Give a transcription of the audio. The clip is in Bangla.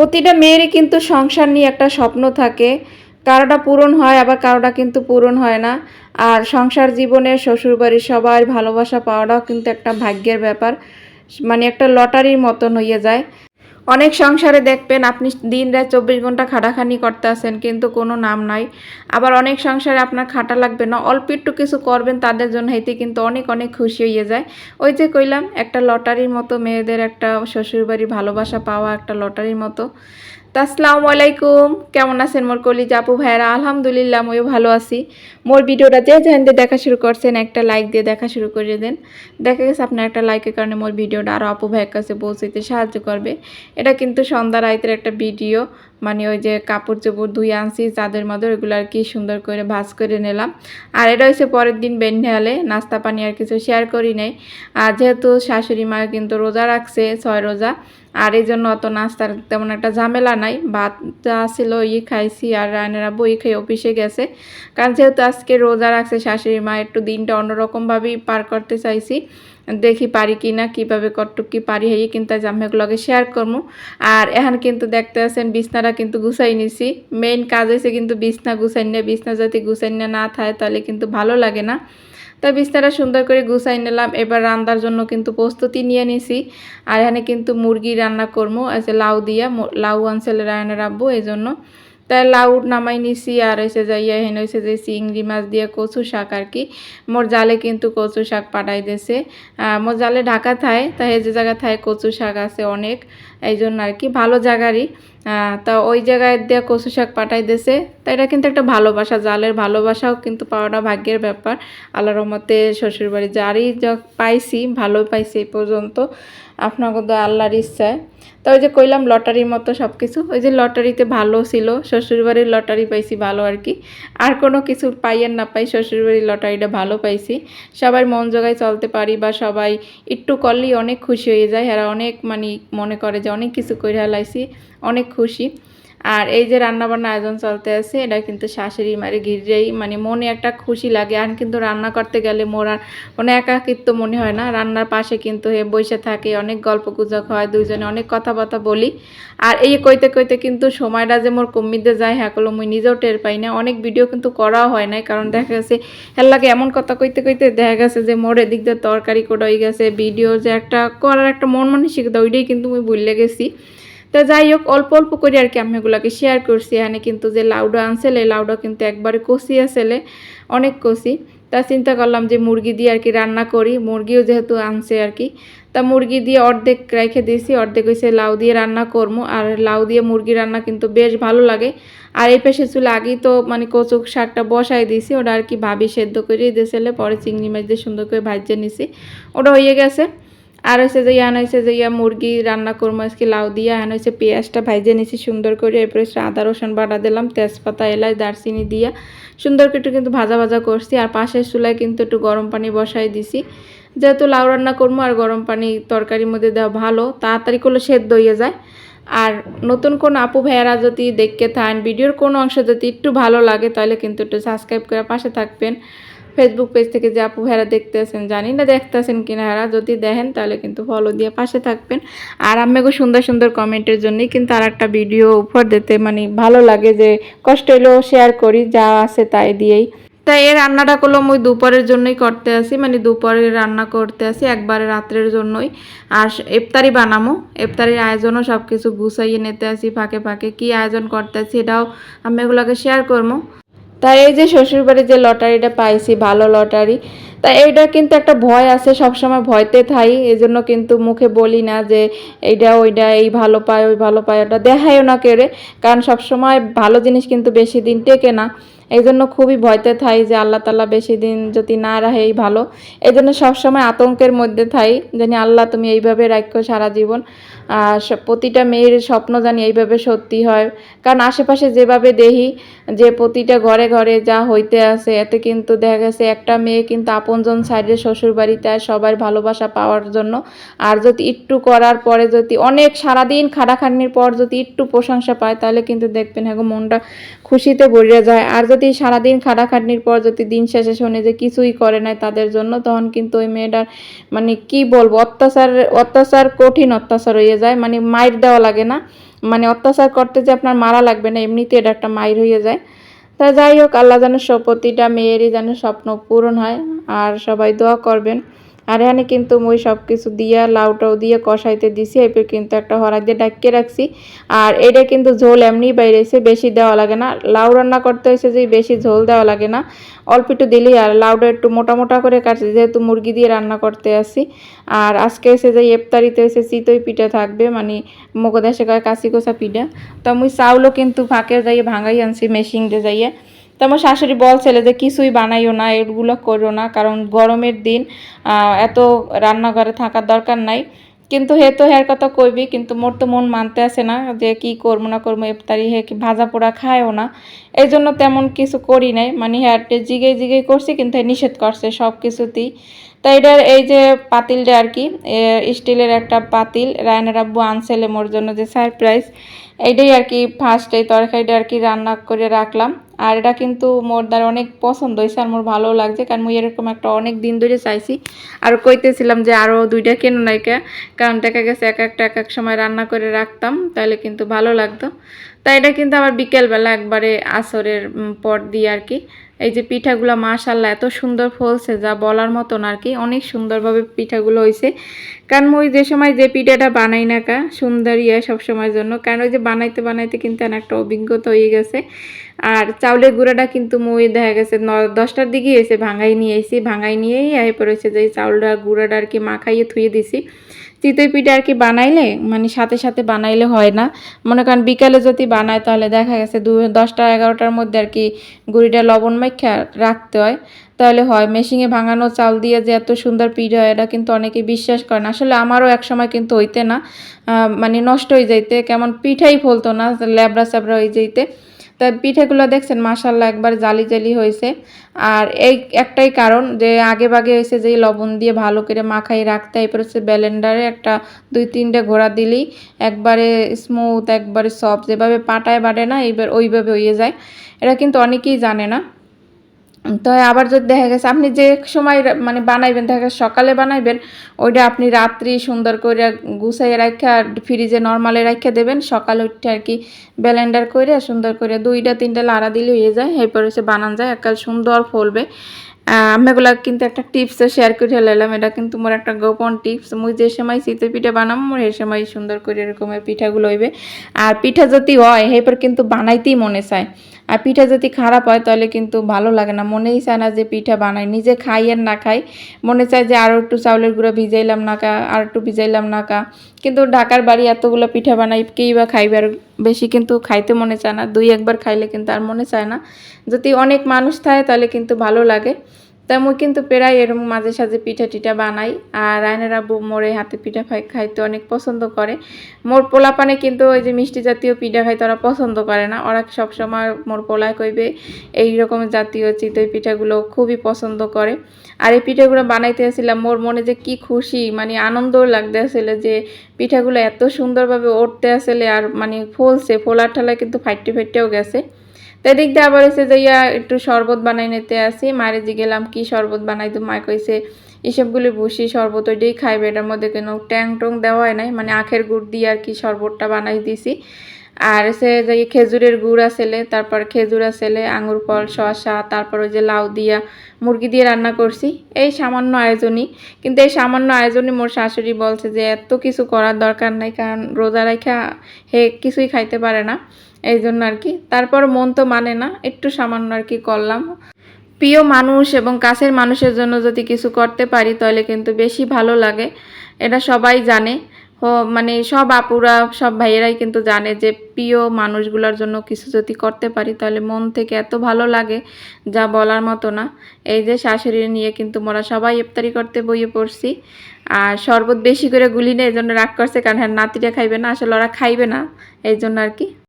প্রতিটা মেয়েরই কিন্তু সংসার নিয়ে একটা স্বপ্ন থাকে। কারোটা পূরণ হয়, আবার কারোটা কিন্তু পূরণ হয় না। আর সংসার জীবনে শ্বশুরবাড়ির সবার ভালোবাসা পাওয়াটাও কিন্তু একটা ভাগ্যের ব্যাপার। মানে একটা লটারির মতন হয়ে যায়। অনেক সংসারে দেখবেন আপনি দিন রাত চব্বিশ ঘণ্টা খাটাখানি করতে আসেন কিন্তু কোনো নাম নাই। আবার অনেক সংসারে আপনার খাটা লাগবে না, অল্প একটু কিছু করবেন তাদের জন্য এতে কিন্তু অনেক অনেক খুশি হয়ে যায়। ওই যে কইলাম, একটা লটারির মতো মেয়েদের একটা শ্বশুরবাড়ি ভালোবাসা পাওয়া একটা লটারির মতো। আসসালামু আলাইকুম। কেমন আছেন মোর কলিজ আপু ভাইয়েরা? আলহামদুলিল্লাহ, আমিও ভালো আছি। মোর ভিডিওটা যে যেখান দিয়ে দেখা শুরু করছেন, একটা লাইক দিয়ে দেখা শুরু করে দেন। দেখা গেছে আপনার একটা লাইকের কারণে মোর ভিডিওটা আরও আপু ভাইয়ের কাছে পৌঁছাইতে সাহায্য করবে। এটা কিন্তু সন্ধ্যা রাইতের একটা ভিডিও। মানে ওই যে কাপড় চোপড় ধুয়ে আনছি, চাঁদের মধ্যে ওইগুলো আর কি সুন্দর করে ভাজ করে নিলাম। আর এটা হচ্ছে পরের দিন বেন্যালে নাস্তা পানি আর কিছু শেয়ার করি নাই। আর যেহেতু শাশুড়ি মা কিন্তু রোজা রাখছে, ছয় রোজা, আর এই জন্য অত নাস্তার তেমন একটা ঝামেলা নাই। ভাত যা ছিল ই খাইছি, আর রায়নেরা বই খেয়ে অফিসে গেছে। কারণ যেহেতু আজকে রোজা রাখছে শাশুড়ি মা, একটু দিনটা অন্যরকমভাবেই পার করতে চাইছি। দেখি পারি কি না, কীভাবে কতটুক কি পারি হয়ে কিন্তু আজ আমি এগুলোকে শেয়ার করব আর এখন কিন্তু দেখতে আছেন বিছনাটা কিন্তু গুছাই নিছি। মেইন কাজ হয়েছে কিন্তু বিছনা গুছাই নিয়ে, বিছনা যদি গুছাই না থাকে তাহলে কিন্তু ভালো লাগে না। তাই বিছনাটা সুন্দর করে গুছাই নিলাম, এবার রান্নার জন্য কিন্তু প্রস্তুতি নিয়ে নিছি। আর এখানে কিন্তু মুরগি রান্না করব আছে লাউ দিয়া লাউ আনছেলে রায়না রাখব এই জন্য। তাই লাউ নামাই নিছি, আর এসে যাইয়া হেন হয়েছে যে চিংড়ি মাছ দিয়ে কচু শাক আর কি। মোর জালে কিন্তু কচু শাক পাঠাই দিয়েছে মোর জালে ঢাকা থায় তাই যে জায়গা থায় কচু শাক আছে অনেক এই জন্য আর কি, ভালো জায়গারই। তা ওই জায়গায় দিয়ে কচু শাক পাঠাই দিয়েছে তা এটা কিন্তু একটা ভালোবাসা, জালের ভালোবাসাও কিন্তু পাওয়াটা ভাগ্যের ব্যাপার। আল্লাহর রহমতে শ্বশুরবাড়ি যারই পাইছি, ভালো পাইছি এই পর্যন্ত। আপনার কত আল্লাহর ইচ্ছায়। তো ওই যে কইলাম লটারির মতো সব কিছু ওই যে লটারিতে ভালো ছিল, শ্বশুরবাড়ির লটারি পাইছি ভালো আর কি। আর কোনো কিছু পাই আর না পাই শ্বশুরবাড়ির লটারিটা ভালো পাইছি। সবাই মন জোগায় চলতে পারি বা সবাই একটু করলেই অনেক খুশি হয়ে যায়। এরা অনেক মানে মনে করে যে অনেক কিছু কইরা লাইছি, অনেক খুশি। আর এই যে রান্নাবান্না আয়োজন চলতে আছে, এটা কিন্তু শাশুড়ি মারে ঘিরেই মানে মনে একটা খুশি লাগে। আর কিন্তু রান্না করতে গেলে মোরা কোনো একাকিত্ব মনে হয় না। রান্নার পাশে কিন্তু হে বসে থাকে, অনেক গল্প গুজব হয়, দুইজনে অনেক কথাবার্তা বলি। আর এই কইতে কইতে কিন্তু সময়টা যে মোর কমিতে যায় হ্যাঁ করল মুই নিজেও টের পাই না। অনেক ভিডিও কিন্তু করাও হয় নাই, কারণ দেখা গেছে হেল্লাকে এমন কথা কইতে কইতে দেখা গেছে যে মোর এদিক দিয়ে তরকারি কোটা হয়ে গেছে, ভিডিও যে একটা করার একটা মন মানসিকতা, ওইটাই কিন্তু মুই ভুলে গেছি। তো যাই হোক, অল্প অল্প করে আর কি আমি এগুলোকে শেয়ার করছি। এখানে কিন্তু যে লাউডা আনছিল, এই লাউডা কিন্তু একবারে কষি আসলে, অনেক কষি। তা চিন্তা করলাম যে মুরগি দিয়ে আর কি রান্না করি। মুরগিও যেহেতু আনছে আর কি। তা মুরগি দিয়ে অর্ধেক রেখে দিয়েছি, অর্ধেক হয়েছে লাউ দিয়ে রান্না করব আর লাউ দিয়ে মুরগি রান্না কিন্তু বেশ ভালো লাগে। আর এই পেশে চুলে আগেই তো মানে কচু শাকটা বসাই দিয়েছি, ওটা আর কি ভাবি সেদ্ধ করে দিয়েছিলে পরে চিংড়ি মাছ দিয়ে সুন্দর করে ভাজিয়ে নিছি। ওটা হয়ে গেছে। আর হচ্ছে যে ইয়ান হয়েছে যে ইয়া মুরগি রান্না করব আজকে লাউ দিয়ে এখন হয়েছে পেঁয়াজটা ভাইজে নিছি সুন্দর করে, এরপরে আদা, রসুন বাটা দিলাম, তেজপাতা, এলাচ, দারচিনি দিয়া। সুন্দর করে একটু কিন্তু ভাজা ভাজা করছি, আর পাশের চুলায় কিন্তু একটু গরম পানি বসাই দিছি। যেহেতু লাউ রান্না করব আর গরম পানি তরকারির মধ্যে দেওয়া ভালো, তাড়াতাড়ি করলে সেদ্ধ হয়ে যায়। আর নতুন কোন আপু ভাইয়ারা যদি দেখতে থাকেন, ভিডিওর কোনো অংশ যদি একটু ভালো লাগে, তাহলে কিন্তু একটু সাবস্ক্রাইব করে পাশে থাকবেন। ফেসবুক পেজ থেকে যে আপু ভাইয়ারা দেখতে আছেন জানি না দেখতেছেন কিনা হারা যদি দেখেন তাহলে কিন্তু ফলো দিয়ে পাশে থাকবেন। আর আম্মাকে সুন্দর সুন্দর কমেন্টের জন্যই কিন্তু আর একটা ভিডিও উপহার দিতে মানে ভালো লাগে যে কষ্ট হলেও শেয়ার করি, যা আছে তাই দিয়েই। তাই এই রান্নাটা করলাম ওই দুপুরের জন্যই করতে আসি মানে দুপুরে রান্না করতে আসি, একবারে রাত্রের জন্যই। আর ইফতারি বানামো, ইফতারির আয়োজনও সব কিছু গুছাইয়ে নিতে আসি ফাঁকে ফাঁকে, কি আয়োজন করতে আসি এটাও আমি এগুলোকে শেয়ার করব তাই এই যে শ্বশুরবাড়ির যে লটারিটা পাইছি, ভালো লটারি তা এইটা কিন্তু একটা ভয় আছে, সবসময় ভয়তে থাই, এজন্য জন্য কিন্তু মুখে বলি না যে এইটা ওইটা, এই ভালো পায়, ওই ভালো পায়, ওটা দেখায়ও না কেড়ে, কারণ সবসময় ভালো জিনিস কিন্তু বেশি দিন টেকে না। এই জন্য খুবই ভয়তে থাই যে আল্লাহ তাল্লাহ বেশি দিন যদি না রাখে এই ভালো। এই জন্য সবসময় আতঙ্কের মধ্যে থাই, জানি আল্লাহ তুমি এইভাবে রাখো সারা জীবন। আর প্রতিটা মেয়ের স্বপ্ন জানি এইভাবে সত্যি হয়। কারণ আশেপাশে যেভাবে দেখি, যে প্রতিটা ঘরে ঘরে যা হইতে আছে, এতে কিন্তু দেখা গেছে একটা মেয়ে কিন্তু আপনজন সাইডে শ্বশুর বাড়িতে সবার ভালোবাসা পাওয়ার জন্য। আর যদি একটু করার পরে যদি অনেক সারাদিন খাটাখাটনির পর যদি একটু প্রশংসা পায়, তাহলে কিন্তু দেখবেন হ্যাঁ মনটা খুশিতে ভরিয়ে যায়। আর যদি সারাদিন খাটাখাটনির পর যদি দিন শেষে শোনে যে কিছুই করে নাই তাদের জন্য, তখন কিন্তু ওই মেয়েটার মানে কি বলব, অত্যাচার অত্যাচার কঠিন অত্যাচার হয়ে যায়। মানে মায়ের দেওয়া লাগে না। মানে অত্যাচার করতে যে আপনার মারা লাগবে না এমনিতে এটা একটা মায়ের হয়ে যায়। তা যাই হোক, আল্লাহ যেন প্রতিটা মেয়েরই যেন স্বপ্ন পূরণ হয়। আর সবাই দোয়া করবেন। আর এখানে কিন্তু মুই সব কিছু দিয়া, লাউটাও দিয়ে কষাইতে দিছি, এরপর কিন্তু একটা হরাই দিয়ে ডাকিয়ে রাখছি। আর এটা কিন্তু ঝোল এমনি বাইরেছে বেশি দেওয়া লাগে না। লাউ রান্না করতে হয়েছে যে বেশি ঝোল দেওয়া লাগে না। অল্প একটু দিলেই আর লাউটা একটু মোটা মোটা করে কাটছি, যেহেতু মুরগি দিয়ে রান্না করতে আসি। আর আজকে এসে যে ইফতারিতে এসে চিতই পিঠা থাকবে মানে মগদেশে কয় কাশি কোষা পিঠা। তো মুই চাউলও কিন্তু ফাঁকে যাইয়ে ভাঙাই আনছি মেশিন দিয়ে যাইয়ে। তো আমার শাশুড়ি বলছিল যে কিছুই বানাইও না, এগুলো করো না, কারণ গরমের দিন এত রান্নাঘরে থাকার দরকার নাই। কিন্তু হে তো হের কথা কইবি, কিন্তু মোর তো মন মানতে আসে না যে কি করব না করব ইফতারি হে কি ভাজা পোড়া খায়ও না। এই জন্য তেমন কিছু করি নাই মানে হ্যাঁ জিগে জিগে করছি, কিন্তু নিষেধ করছে সব কিছুতেই। তো এটার এই যে পাতিলটা আর কি স্টিলের একটা পাতিল রায়নার আব্বু আনছেলে মোর জন্য যে সারপ্রাইজ এইটাই আর কি ফার্স্ট এই তরকারিটা আর কি রান্না করে রাখলাম। আর এটা কিন্তু মোর দ্বারা অনেক পছন্দ হয়েছে আর মোর ভালো লাগছে, কারণ মুই এরকম একটা অনেক দিন ধরে চাইছি। আর কইতেছিলাম যে আরও দুইটা কেন নাইকা কারণ দেখা গেছে এক একটা এক এক সময় রান্না করে রাখতাম তাহলে কিন্তু ভালো লাগতো। তাই এটা কিন্তু আবার বিকেলবেলা একবারে আসরের পর দিয়ে আর কি। এই যে পিঠাগুলো মাশাল্লাহ এত সুন্দর ফলছে, যা বলার মতন আর কি। অনেক সুন্দরভাবে পিঠাগুলো হয়েছে কারণ ওই যে সময় যে পিঠাটা বানাই না কা, সুন্দর ইয়ে সবসময়ের জন্য। কারণ ওই যে বানাইতে বানাইতে কিন্তু একটা অভিজ্ঞতা হয়ে গেছে। আর চাউলের গুঁড়াটা কিন্তু মই দেখা গেছে দশটার দিকেই এসে ভাঙাই নিয়ে এসেছি ভাঙাই নিয়েই আই পড়েছে যে চাউলটা, গুঁড়াটা আর কি মাখাইয়ে থুয়ে দিছি। চিতই পিঠা আর কি বানাইলে? মানে সাথে সাথে বানাইলে হয় না। মনে করেন বিকালে যদি বানায়, তাহলে দেখা গেছে দু, দশটা, এগারোটার মধ্যে আর কি গুড়িটা লবণ মাখা রাখতে হয়। তাহলে হয়। মেশিনে ভাঙানো চাল দিয়ে যে এত সুন্দর পিঠা হয়, এটা কিন্তু অনেকে বিশ্বাস করে না। আসলে আমারও এক সময় কিন্তু হইতে না। মানে নষ্ট হয়ে যাইতে। কেমন পিঠাই ফলতো না ল্যাবড়া স্যাবড়া হয়ে যাইতে। তা পিঠেগুলো দেখছেন মাসাল্লাহ একবার জালি জালি হয়েছে। আর এই একটাই কারণ যে আগে বাগে হয়েছে যে লবণ দিয়ে ভালো করে মাখাই রাখতে এরপর হচ্ছে ব্যালেন্ডারে একটা দুই তিনটে ঘোড়া দিলেই একবারে স্মুথ একবারে সফট যেভাবে পাটায় বাড়ে না, এইবার ওইভাবে হয়ে যায়। এটা কিন্তু অনেকেই জানে না। তো আবার যদি দেখা গেছে, আপনি যে সময় মানে বানাইবেন, দেখা গেছে সকালে বানাইবেন, ওইটা আপনি রাত্রি সুন্দর করে গুছাই রাখা ফ্রিজে নর্মালে রাখা দেবেন, সকালে উঠে আর কি ব্লেন্ডার করে সুন্দর করে দুইটা, তিনটা লাড়া দিলে হয়ে যায়, এরপর হচ্ছে বানান যায় একাল সুন্দর ফলবে। আমি এগুলা কিন্তু একটা টিপসও শেয়ার করে লাইলাম এটা কিন্তু মোর একটা গোপন টিপস। মুই যে সময় শীতের পিঠা বানাম, মোর এই সময় সুন্দর করে এরকমের পিঠাগুলো হইবে। আর পিঠা যদি হয়, এরপর কিন্তু বানাইতেই মনে চায়। আর পিঠা যদি খারাপ হয়, তাহলে কিন্তু ভালো লাগে না। মনেই চায় না যে পিঠা বানাই নিজে খাই আর না খাই, মনে চায় যে আরও একটু চাউলের গুঁড়ো ভিজাইলাম না কা, আর একটু ভিজাইলাম না কা। কিন্তু ঢাকার বাড়ি এতগুলো পিঠা বানাই, কেই বা খাইবে? আর বেশি কিন্তু খাইতে মনে চায় না। দুই একবার খাইলে কিন্তু আর মনে চায় না। যদি অনেক মানুষ থাকে, তাহলে কিন্তু ভালো লাগে। তা মুই কিন্তু প্রায় এরকম মাঝে সাঝে পিঠা টিঠা বানাই। আর আয়নের আব্বু মোর হাতে পিঠা খাই খাইতে অনেক পছন্দ করে। মোর পোলা পানে কিন্তু ওই যে মিষ্টি জাতীয় পিঠা খাইতে ওরা পছন্দ করে না। ওরা সবসময় মোর পোলায় কইবে এই রকম জাতীয় চিতই পিঠাগুলো খুবই পছন্দ করে। আর এই পিঠাগুলো বানাইতে আসছিলাম মোর মনে যে কি খুশি মানে আনন্দও লাগতে আসলে যে পিঠাগুলো এত সুন্দরভাবে উঠতে আসলে আর মানে ফলছে ফোলার ঠালায় কিন্তু ফাইটে ফাইটেও গেছে। তো এদিক দিয়ে আবার এসে যাইয়া একটু শরবত বানাই নিতে আসি। মায়ের যে গেলাম, কি শরবত বানাই তো মা কইছে, এসবগুলি বসি, শরবত ওইটাই খাইবে। এটার মধ্যে কোনো ট্যাং টং দেওয়া হয় নাই মানে আখের গুড় দিয়ে আর কি শরবতটা বানাই দিছি। আর সে যে খেজুরের গুড় আসলে তারপর খেজুর আসলে আঙুর ফল, শসা, তারপর ওই যে লাউ দিয়া মুরগি দিয়ে রান্না করছি। এই সামান্য আয়োজনই। কিন্তু এই সামান্য আয়োজনই মোর শাশুড়ি বলছে যে, এত কিছু করার দরকার নাই, কারণ রোজা রেখা হে কিছুই খাইতে পারে না। এই জন্য আর কি। তারপর মন তো মানে না, একটু সামান্য আর কি করলাম। প্রিয় মানুষ এবং কাছের মানুষের জন্য যদি কিছু করতে পারি, তাহলে কিন্তু বেশি ভালো লাগে। এটা সবাই জানে। মানে সব আপুরা, সব ভাইয়েরাই কিন্তু জানে যে প্রিয় মানুষগুলোর জন্য কিছু যদি করতে পারি, তাহলে মন থেকে এত ভালো লাগে যা বলার মতো না। এই যে শাশুড়ি নিয়ে কিন্তু মোরা সবাই ইফতারি করতে বইয়ে পড়ছি। আর শরবত বেশি করে গুলি নেই এই জন্য রাগ করছে, কারণ হ্যাঁ নাতিটা খাইবে না, আসলে ওরা খাইবে না। এই জন্য আর কি।